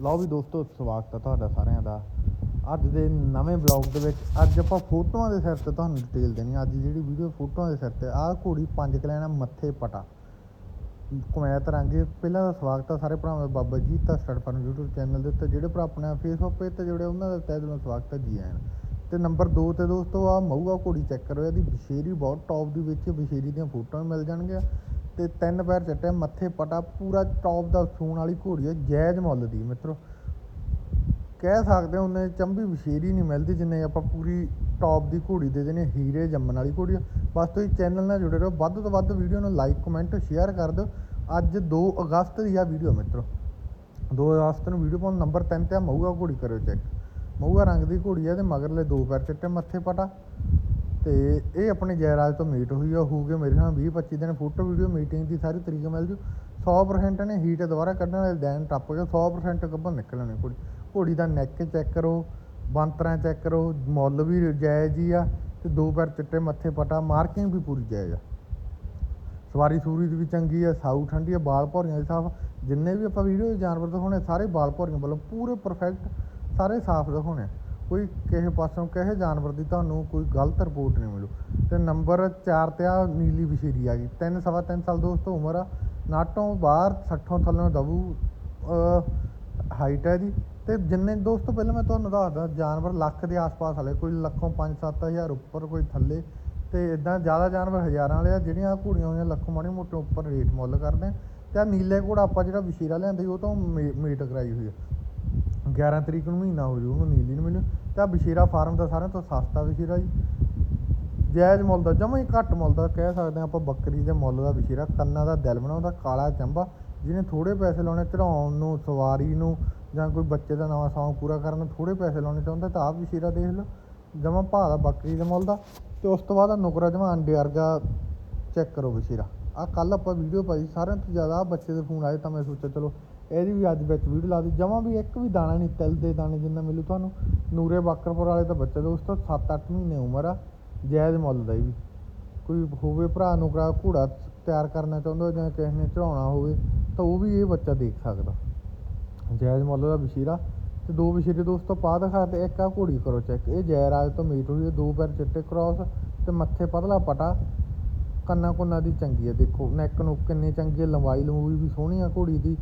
ਲਓ ਵੀ ਦੋਸਤੋ, ਸਵਾਗਤ ਹੈ ਤੁਹਾਡਾ ਸਾਰਿਆਂ ਦਾ। ਅੱਜ ਦੇ ਨਵੇਂ ਬਲੌਗ ਦੇ ਵਿੱਚ ਅੱਜ ਆਪਾਂ ਫੋਟੋਆਂ ਦੇ ਸਿਰ ਤੇ ਤੁਹਾਨੂੰ ਡਿਟੇਲ ਦੇਣੀ ਅੱਜ ਜਿਹੜੀ ਵੀਡੀਓ ਫੋਟੋਆਂ ਦੇ ਸਿਰ ਤੇ, ਆਹ ਘੋੜੀ ਪੰਜ ਕਲੈਣਾ ਮੱਥੇ ਪਟਾ। ਕਮੈਤ ਰੰਗੇ ਪਹਿਲਾਂ ਦਾ ਸਵਾਗਤ ਹੈ ਸਾਰੇ ਭਰਾਵਾਂ ਦਾ, ਬਾਬਾ ਜੀ ਤਾਂ ਸਟਾਰਟ ਫਰਨ YouTube ਚੈਨਲ ਦੇ ਉੱਤੇ, ਜਿਹੜੇ ਭਰਾ ਆਪਣੇ ਫੇਸਬੁੱਕ ਪੇਜ ਤੇ ਜੁੜੇ, ਉਹਨਾਂ ਦਾ ਤਹਿ ਦਿਲੋਂ ਸਵਾਗਤ ਹੈ ਜੀ ਆਇਆਂ ਨੂੰ। ਤੇ ਨੰਬਰ 2 ਤੇ ਦੋਸਤੋ ਆ ਮਊਆ ਘੋੜੀ ਚੈੱਕ ਕਰੋ, ਇਹਦੀ ਬਸ਼ੇਰੀ ਬਹੁਤ ਟੌਪ ਦੀ ਵਿੱਚ, ਬਸ਼ੇਰੀ ਦੀਆਂ ਫੋਟੋਆਂ ਮਿਲ ਜਾਣਗੀਆਂ। ਤੇ ਤਿੰਨ ਪੈਰ ਚੱਟੇ ਮੱਥੇ ਪਟਾ, ਪੂਰਾ ਟੌਪ ਦਾ ਸੂਣ ਵਾਲੀ ਘੋੜੀ ਹੈ, ਜਾਇਜ਼ ਮੁੱਲ ਦੀ ਮਿੱਤਰੋ। ਕਹਿ ਸਕਦੇ ਹਾਂ ਉਹਨੇ ਚੰਬੀ ਬਸ਼ੇਰੀ ਨਹੀਂ ਮਿਲਦੀ ਜਿੰਨੇ ਆਪਾਂ ਪੂਰੀ ਟੌਪ ਦੀ ਘੋੜੀ ਦੇ ਦੇਣੇ ਹੀਰੇ ਜੰਮਣ ਵਾਲੀ ਘੋੜੀ ਬਸ ਤੁਸੀਂ ਚੈਨਲ ਨਾਲ ਜੁੜੇ ਰਹੋ, ਵੱਧ ਤੋਂ ਵੱਧ ਵੀਡੀਓ ਨੂੰ ਲਾਈਕ ਕਮੈਂਟ ਸ਼ੇਅਰ ਕਰ ਦਿਓ। ਅੱਜ 2 ਅਗਸਤ ਦੀ ਆ ਵੀਡੀਓ ਮਿੱਤਰੋ। 2 ਅਗਸਤ ਨੂੰ ਵੀਡੀਓ ਪਾਉਣ ਨੰਬਰ 3 ਤੇ ਆ ਮਊਆ ਘੋੜੀ ਕਰਿਓ ਚੈੱਕ ਮਊਆ ਰੰਗ ਦੀ ਘੋੜੀ ਆ ਤੇ ਮਗਰਲੇ ਦੋ ਪੈਰ ਚਿੱਟੇ ਮੱਥੇ ਪਟਾ। ਤੇ ਇਹ ਆਪਣੇ ਜੈਰਾਜ ਤੋਂ ਮੀਟ ਹੋਈ ਆ ਹੋਊਗੇ ਮੇਰੇ ਨਾਲ 20 25 ਦਿਨ ਫੋਟੋ ਵੀਡੀਓ ਮੀਟਿੰਗ ਦੀ ਸਾਰੀ ਤਰੀਕ ਮਿਲ ਜੂ। 100% ਨੇ ਹੀਟ ਦੁਬਾਰਾ ਕੱਢਣ ਵਾਲੇ ਦਿਨ ਟੱਪ ਗਿਆ 100% ਗੱਭਣ ਨਿਕਲਣੇ ਘੋੜੀ ਘੋੜੀ ਦਾ ਨੈਕ ਚੈੱਕ ਕਰੋ, ਬੰਤਰਾਂ ਚੈੱਕ ਕਰੋ, ਮੁੱਲ ਵੀ ਜਾਇਜ਼ ਹੀ ਆ ਤੇ ਦੋ ਪੈਰ ਚਿੱਟੇ ਮੱਥੇ ਪਟਾ ਮਾਰਕਿੰਗ ਵੀ ਪੂਰੀ ਜਾਇਜ਼ ਆ। ਸਵਾਰੀ ਸੂਰੀ ਦੀ ਵੀ ਚੰਗੀ ਆ, ਸਾਊ ਠੰਡੀ ਆ, ਬਾਲ ਭੌਰੀਆਂ ਦੇ ਸਾਫ਼ ਜਿੰਨੇ ਵੀ ਆਪਾਂ ਵੀਡੀਓ ਜਾਨਵਰ ਦਿਖਾਉਣੇ ਸਾਰੇ ਬਾਲ ਭੌਰੀਆਂ ਵੱਲੋਂ ਪੂਰੇ ਪਰਫੈਕਟ ਸਾਰੇ ਸਾਫ਼ ਦਿਖਾਉਣੇ ਆ। ਕੋਈ ਕਿਸੇ ਪਾਸੋਂ ਕਿਸੇ ਜਾਨਵਰ ਦੀ ਤੁਹਾਨੂੰ ਕੋਈ ਗਲਤ ਰਿਪੋਰਟ ਨਹੀਂ ਮਿਲੂ। ਤੇ ਨੰਬਰ 4 ਤੇ ਆ ਨੀਲੀ ਵਿਸ਼ੇਰੀ ਆ ਗਈ। ਤਿੰਨ ਸਵਾ ਤਿੰਨ ਸਾਲ ਦੋਸਤੋ ਉਮਰ ਆ। ਨਾਟੋਂ ਬਾਹਰ 60 ਥੱਲੋਂ ਦਬੂ ਹਾਈਟ ਹੈ ਜੀ। ਤੇ ਜਿੰਨੇ ਦੋਸਤੋ ਪਹਿਲਾਂ ਮੈਂ ਤੁਹਾਨੂੰ ਦੱਸਦਾ, ਜਾਨਵਰ ਲੱਖ ਦੇ ਆਸ-ਪਾਸ ਵਾਲੇ, ਕੋਈ ਲੱਖੋਂ 5-7000 ਉੱਪਰ, ਕੋਈ ਥੱਲੇ। ਤੇ ਇਦਾਂ ਜ਼ਿਆਦਾ ਜਾਨਵਰ ਹਜ਼ਾਰਾਂ ਵਾਲੇ ਆ, ਜਿਹੜੀਆਂ ਆਹ ਘੋੜੀਆਂ ਹੋਈਆਂ ਲੱਖੋਂ ਮਾੜੇ ਮੋਟੇ ਉੱਪਰ ਰੇਟ ਮੁੱਲ ਕਰਦੇ ਆ। ਤੇ ਆਹ ਨੀਲੇ ਘੋੜਾ ਆਪਾਂ ਜਿਹੜਾ ਵਿਸ਼ੇਰਾ ਲਿਆਂਦੇ ਸੀ, ਉਹ ਤੋਂ ਮੀਟ ਕਰਾਈ ਹੋਈ ਆ। 11 ਤਰੀਕ ਨੂੰ ਮਹੀਨਾ ਹੋ ਜੂ, ਉਹਨੂੰ ਨੀਲੀ ਨੂੰ ਮੈਨੂੰ ਤਾਂ ਆਹ ਵਿਸ਼ੇਰਾ ਫਾਰਮ ਦਾ ਸਾਰਿਆਂ ਤੋਂ ਸਸਤਾ ਵਿਸ਼ੇਰਾ ਜੀ। ਜਾਇਜ਼ ਮੁੱਲ ਦਾ, ਜਮਾਂ ਹੀ ਘੱਟ ਮੁੱਲ ਦਾ ਕਹਿ ਸਕਦੇ ਹਾਂ ਆਪਾਂ, ਬੱਕਰੀ ਦੇ ਮੁੱਲ ਦਾ ਵਿਸ਼ੇਰਾ ਕੰਨਾਂ ਦਾ ਦਿਲ ਬਣਾਉਂਦਾ, ਕਾਲਾ ਚੰਬਾ। ਜਿਹਨੇ ਥੋੜੇ ਪੈਸੇ ਲਾਉਣੇ ਚੜਾਉਣ ਨੂੰ, ਸਵਾਰੀ ਨੂੰ, ਜਾਂ ਕੋਈ ਬੱਚੇ ਦਾ ਨਵਾਂ ਸ਼ੌਂਕ ਪੂਰਾ ਕਰਨ ਨੂੰ ਥੋੜੇ ਪੈਸੇ ਲਾਉਣੇ ਚਾਹੁੰਦਾ, ਤਾਂ ਆਪ ਵਿਸ਼ੇਰਾ ਦੇਖ ਲਓ। ਜਮਾਂ ਭਾਅ ਦਾ, ਬੱਕਰੀ ਦੇ ਮੁੱਲ ਦਾ। ਤੇ ਉਸ ਤੋਂ ਬਾਅਦ ਆਹ ਨੁਕਰਾ ਜਮਾ ਅੰਡੇ ਵਰਗਾ ਚੈੱਕ ਕਰੋ ਵਿਸ਼ੇਰਾ ਆ ਕੱਲ ਆਪਾਂ ਵੀਡੀਓ ਪਾਈ, ਸਾਰਿਆਂ ਤੋਂ ਜ਼ਿਆਦਾ ਆਹ ਬੱਚੇ ਦੇ ਫੋਨ ਆਏ ਤਾਂ ਮੈਂ ਸੋਚਿਆ, ਚਲੋ ਇਹਦੀ ਵੀ ਅੱਜ ਵਿੱਚ ਵੀਡੀਓ ਲਾ ਦੀ ਜਮਾਂ ਵੀ ਇੱਕ ਵੀ ਦਾਣਾ ਨਹੀਂ, ਤਿਲ ਦੇ ਦਾਣੇ ਜਿੰਨਾ ਮਿਲੂ ਤੁਹਾਨੂੰ। ਨੂਰੇ ਬਾਕਰਪੁਰ ਵਾਲੇ ਤਾਂ ਬੱਚੇ ਦੋਸਤੋ 7-8 ਮਹੀਨੇ ਉਮਰ ਆ, ਜਾਇਜ਼ ਮੁੱਲ ਦਾ ਇਹ ਵੀ ਕੋਈ ਹੋਵੇ ਭਰਾ ਨੂੰ ਕਰਾ ਘੋੜਾ ਤਿਆਰ ਕਰਨਾ ਚਾਹੁੰਦਾ ਜਾਂ ਕਿਸੇ ਨੇ ਚੜਾਉਣਾ ਹੋਵੇ, ਤਾਂ ਉਹ ਵੀ ਇਹ ਬੱਚਾ ਦੇਖ ਸਕਦਾ। ਜਾਇਜ਼ ਮੁੱਲ ਦਾ ਬਸ਼ੀਰਾ। ਤੇ ਦੋ ਵਸ਼ੀਰੇ ਦੋਸਤੋ, ਪਾ ਦਿਖਾ ਤੇ ਇੱਕ ਆ ਘੋੜੀ ਕਰੋ ਚੈੱਕ। ਇਹ ਜੈਰਾਜ ਤੋਂ ਮੀਟ ਹੋਈ ਹੈ, ਦੋ ਪੈਰ ਚਿੱਟੇ ਕ੍ਰਾਸ ਤੇ ਮੱਥੇ ਪਤਲਾ ਪਟਾ। ਕੰਨਾਂ ਕੁੰਨਾਂ ਦੀ ਚੰਗੀ ਹੈ, ਦੇਖੋ ਨੈਕ ਨੂੰ ਕਿੰਨੀ ਚੰਗੀ ਲੰਬਾਈ ਲੰਬੂਈ ਵੀ ਸੋਹਣੀ ਆ ਘੋੜੀ ਦੀ।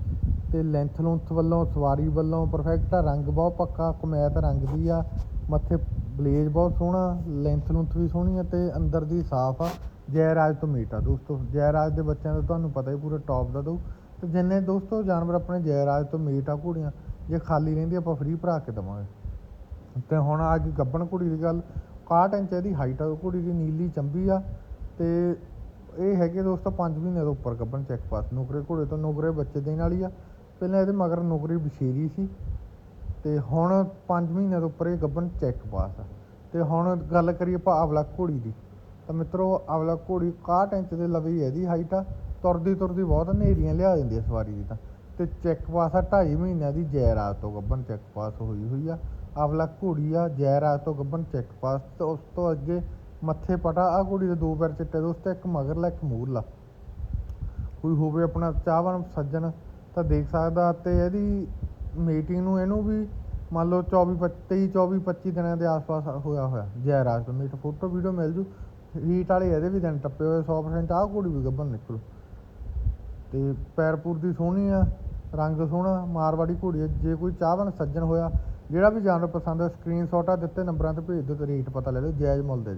ਤੇ ਲੈਂਥ ਲੁੰਥ ਵੱਲੋਂ, ਸਵਾਰੀ ਵੱਲੋਂ ਪਰਫੈਕਟ ਆ, ਰੰਗ ਬਹੁਤ ਪੱਕਾ, ਕਮੈਤ ਰੰਗ ਦੀ ਆ, ਮੱਥੇ ਬਲੇਜ ਬਹੁਤ ਸੋਹਣਾ ਲੈਂਥ ਲੁੰਥ ਵੀ ਸੋਹਣੀ ਆ ਤੇ ਅੰਦਰ ਦੀ ਸਾਫ਼ ਆ ਜੈ ਰਾਜ ਤੋਂ ਮੀਟ ਆ ਦੋਸਤੋ ਜੈ ਰਾਜ ਦੇ ਬੱਚਿਆਂ ਦਾ ਤੁਹਾਨੂੰ ਪਤਾ ਹੀ ਪੂਰਾ ਟੌਪ ਦਾ ਦਊ, ਤੇ ਜਿੰਨੇ ਦੋਸਤੋ ਜਾਨਵਰ ਆਪਣੇ ਜੈ ਰਾਜ ਤੋਂ ਮੀਟ ਆ, ਘੋੜੀਆਂ, ਜੇ ਖਾਲੀ ਰਹਿੰਦੀ ਆਪਾਂ ਫ੍ਰੀ ਭਰਾ ਕੇ ਦਵਾਂਗੇ। ਤੇ ਹੁਣ ਅੱਜ ਗੱਬਣ ਘੋੜੀ ਦੀ ਗੱਲ 61 ਇੰਚ ਇਹਦੀ ਹਾਈਟ ਆ ਘੋੜੀ ਦੀ ਨੀਲੀ ਚੰਬੀ ਆ, ਤੇ ਇਹ ਹੈਗੇ ਦੋਸਤੋ 5 ਮਹੀਨੇ ਤੋਂ ਉੱਪਰ ਗੱਬਣ ਚੈੱਕ ਪਾਸ ਨੁਕਰੇ ਘੋੜੇ ਤੋਂ ਨੁਕਰੇ ਬੱਚੇ ਦੇਣ ਵਾਲੀ ਆ ਪਹਿਲਾਂ ਇਹਦੇ ਮਗਰ ਨੌਕਰੀ ਬਸ਼ੇਰੀ ਸੀ ਤੇ ਹੁਣ 5 ਮਹੀਨਿਆਂ ਤੋਂ ਉੱਪਰ ਇਹ ਗੱਬਣ ਚੈੱਕ ਪਾਸ ਆ। ਤੇ ਹੁਣ ਗੱਲ ਕਰੀਏ ਆਪਾਂ ਅਵਲਾ ਘੋੜੀ ਦੀ, ਤਾਂ ਮਿੱਤਰੋ ਅਵਲਾ ਘੋੜੀ 61 ਇੰਚ ਦੇ ਲਵੇ ਇਹਦੀ ਹਾਈਟ ਆ, ਤੁਰਦੀ ਤੁਰਦੀ ਬਹੁਤ ਹਨੇਰੀਆਂ ਲਿਆ ਦਿੰਦੀ ਆ ਸਵਾਰੀ ਦੀ ਤਾਂ। ਤੇ ਚੈੱਕ ਪਾਸ ਆ 2.5 ਮਹੀਨਿਆਂ ਦੀ ਜੈਰਾਤ ਤੋਂ ਗੱਬਨ ਚੈੱਕ ਪਾਸ ਹੋਈ ਹੋਈ ਆ। ਅਵਲਾ ਘੋੜੀ ਆ, ਜੈਰਾਤ ਤੋਂ ਗੱਬਨ ਚੈੱਕ ਪਾਸ ਤੇ ਉਸ ਤੋਂ ਅੱਗੇ ਮੱਥੇ ਪਟਾ ਆ ਘੋੜੀ ਦੇ ਦੋ ਪੈਰ ਚਿੱਟੇ ਦੋਸਤ, ਇੱਕ ਮਗਰਲਾ, ਇੱਕ ਮੂਰਲਾ ਕੋਈ ਹੋਵੇ ਆਪਣਾ ਚਾਹਵਾਨ, ਸੱਜਣ ਤਾਂ ਦੇਖ ਸਕਦਾ ਅਤੇ ਇਹਦੀ ਮੀਟਿੰਗ ਨੂੰ ਇਹਨੂੰ ਵੀ ਮੰਨ ਲਓ 24 23 24 25 ਦਿਨਾਂ ਦੇ ਆਸ-ਪਾਸ ਹੋਇਆ ਹੋਇਆ, Jai Raj meet photo video ਮਿਲ ਜੂ। ਹੀਟ ਵਾਲੇ ਇਹਦੇ ਵੀ ਦਿਨ ਟੱਪੇ ਹੋਏ 100% ਆਹ ਘੋੜੀ ਵੀ ਗੱਭਣ ਨਿਕਲੂ। ਤੇ ਪੈਰਪੁਰ ਦੀ ਸੋਹਣੀ ਆ, ਰੰਗ ਸੋਹਣਾ, ਮਾਰਵਾੜੀ ਘੋੜੀ ਆ। ਜੇ ਕੋਈ ਚਾਹਵਾਨ ਸੱਜਣ ਹੋਇਆ, ਜਿਹੜਾ ਵੀ ਜਾਨਵਰ ਪਸੰਦ ਹੈ ਸਕਰੀਨਸ਼ਾਟ ਆ ਦਿੱਤੇ, ਨੰਬਰਾਂ ਤੇ ਭੇਜ ਦਿਓ ਤੇ ਰੇਟ ਪਤਾ ਲੈ ਲਿਓ, ਜਾਇਜ਼ ਮੁੱਲ ਦੇ